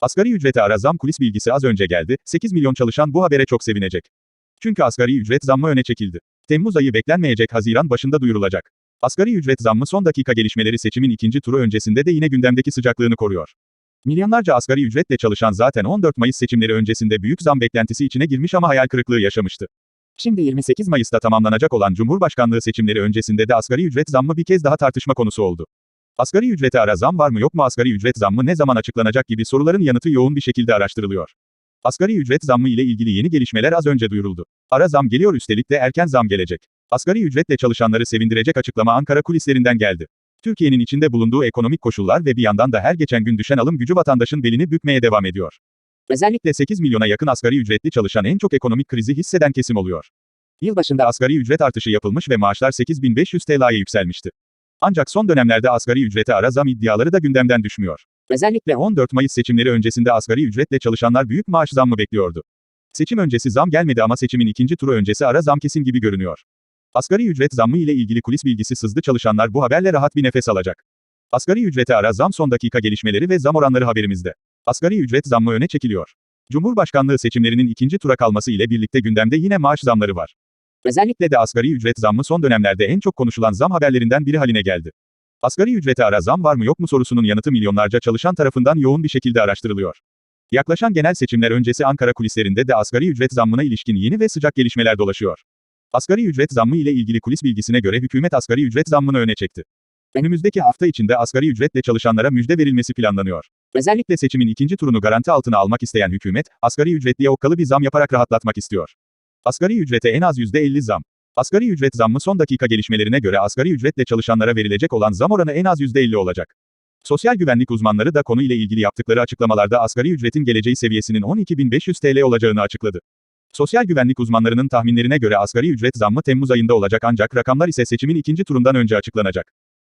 Asgari ücrete ara zam kulis bilgisi az önce geldi, 8 milyon çalışan bu habere çok sevinecek. Çünkü asgari ücret zammı öne çekildi. Temmuz ayı beklenmeyecek Haziran başında duyurulacak. Asgari ücret zammı son dakika gelişmeleri seçimin ikinci turu öncesinde de yine gündemdeki sıcaklığını koruyor. Milyonlarca asgari ücretle çalışan zaten 14 Mayıs seçimleri öncesinde büyük zam beklentisi içine girmiş ama hayal kırıklığı yaşamıştı. Şimdi 28 Mayıs'ta tamamlanacak olan Cumhurbaşkanlığı seçimleri öncesinde de asgari ücret zammı bir kez daha tartışma konusu oldu. Asgari ücrete ara zam var mı yok mu asgari ücret zammı ne zaman açıklanacak gibi soruların yanıtı yoğun bir şekilde araştırılıyor. Asgari ücret zammı ile ilgili yeni gelişmeler az önce duyuruldu. Ara zam geliyor üstelik de erken zam gelecek. Asgari ücretle çalışanları sevindirecek açıklama Ankara kulislerinden geldi. Türkiye'nin içinde bulunduğu ekonomik koşullar ve bir yandan da her geçen gün düşen alım gücü vatandaşın belini bükmeye devam ediyor. Özellikle 8 milyona yakın asgari ücretli çalışan en çok ekonomik krizi hisseden kesim oluyor. Yılbaşında asgari ücret artışı yapılmış ve maaşlar 8500 TL'ye yükselmişti. Ancak son dönemlerde asgari ücrete ara zam iddiaları da gündemden düşmüyor. Özellikle 14 Mayıs seçimleri öncesinde asgari ücretle çalışanlar büyük maaş zammı bekliyordu. Seçim öncesi zam gelmedi ama seçimin ikinci turu öncesi ara zam kesin gibi görünüyor. Asgari ücret zammı ile ilgili kulis bilgisi sızdı çalışanlar bu haberle rahat bir nefes alacak. Asgari ücrete ara zam son dakika gelişmeleri ve zam oranları haberimizde. Asgari ücret zammı öne çekiliyor. Cumhurbaşkanlığı seçimlerinin ikinci tura kalması ile birlikte gündemde yine maaş zamları var. Özellikle de asgari ücret zammı son dönemlerde en çok konuşulan zam haberlerinden biri haline geldi. Asgari ücrete ara zam var mı yok mu sorusunun yanıtı milyonlarca çalışan tarafından yoğun bir şekilde araştırılıyor. Yaklaşan genel seçimler öncesi Ankara kulislerinde de asgari ücret zammına ilişkin yeni ve sıcak gelişmeler dolaşıyor. Asgari ücret zammı ile ilgili kulis bilgisine göre hükümet asgari ücret zammını öne çekti. Önümüzdeki hafta içinde asgari ücretle çalışanlara müjde verilmesi planlanıyor. Özellikle seçimin ikinci turunu garanti altına almak isteyen hükümet, asgari ücretliye okkalı bir zam yaparak rahatlatmak istiyor. Asgari ücrete en az %50 zam. Asgari ücret zammı son dakika gelişmelerine göre asgari ücretle çalışanlara verilecek olan zam oranı en az %50 olacak. Sosyal güvenlik uzmanları da konu ile ilgili yaptıkları açıklamalarda asgari ücretin geleceği seviyesinin 12.500 TL olacağını açıkladı. Sosyal güvenlik uzmanlarının tahminlerine göre asgari ücret zammı Temmuz ayında olacak ancak rakamlar ise seçimin ikinci turundan önce açıklanacak.